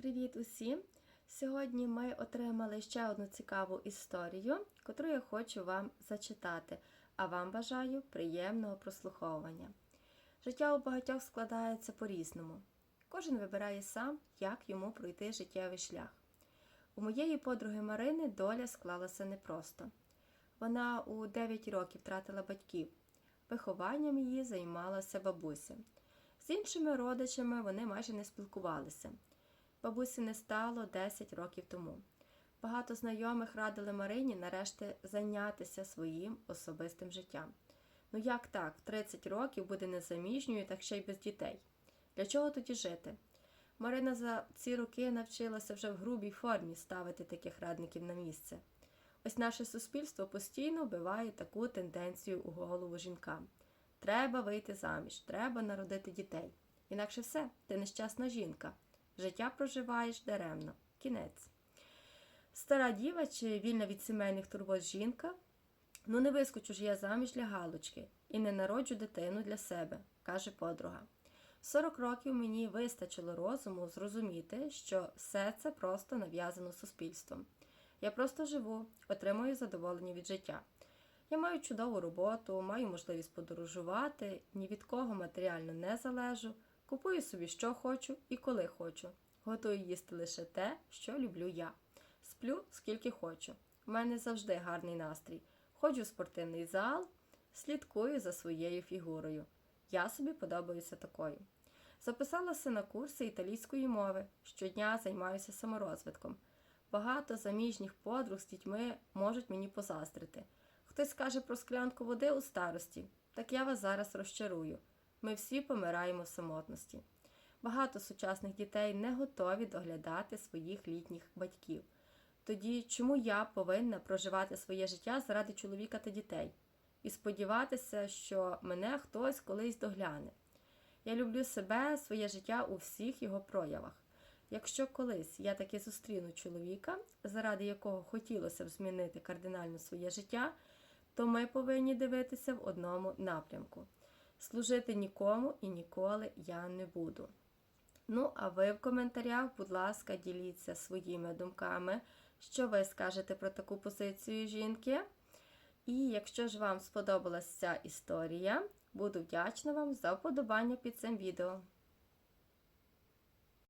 Привіт усім! Сьогодні ми отримали ще одну цікаву історію, яку я хочу вам зачитати, а вам бажаю приємного прослуховування. Життя у багатьох складається по-різному. Кожен вибирає сам, як йому пройти життєвий шлях. У моєї подруги Марини доля склалася непросто. Вона у 9 років втратила батьків. Вихованням її займалася бабуся. З іншими родичами вони майже не спілкувалися. Бабусі не стало 10 років тому. Багато знайомих радили Марині нарешті зайнятися своїм особистим життям. Ну як так, в 30 років буде незаміжньою, так ще й без дітей. Для чого тоді жити? Марина за ці роки навчилася вже в грубій формі ставити таких радників на місце. Ось наше суспільство постійно вбиває таку тенденцію у голову жінкам. Треба вийти заміж, треба народити дітей. Інакше все, ти нещасна жінка. Життя проживаєш даремно. Кінець. Стара діва чи вільна від сімейних турбот жінка. Ну, не вискочу ж я заміж для галочки і не народжу дитину для себе, каже подруга. 40 років мені вистачило розуму зрозуміти, що все це просто нав'язано суспільством. Я просто живу, отримую задоволення від життя. Я маю чудову роботу, маю можливість подорожувати, ні від кого матеріально не залежу, купую собі, що хочу і коли хочу. Готую їсти лише те, що люблю я. Сплю скільки хочу. У мене завжди гарний настрій. Ходжу в спортивний зал, слідкую за своєю фігурою. Я собі подобаюся такою. Записалася на курси італійської мови. Щодня займаюся саморозвитком. Багато заміжніх подруг з дітьми можуть мені позаздрити. Хтось каже про склянку води у старості, так я вас зараз розчарую. Ми всі помираємо в самотності. Багато сучасних дітей не готові доглядати своїх літніх батьків. Тоді чому я повинна проживати своє життя заради чоловіка та дітей і сподіватися, що мене хтось колись догляне? Я люблю себе, своє життя у всіх його проявах. Якщо колись я таки зустріну чоловіка, заради якого хотілося б змінити кардинально своє життя, то ми повинні дивитися в одному напрямку. Служити нікому і ніколи я не буду. Ну, а ви в коментарях, будь ласка, діліться своїми думками, що ви скажете про таку позицію жінки. І якщо ж вам сподобалася ця історія, буду вдячна вам за вподобання під цим відео.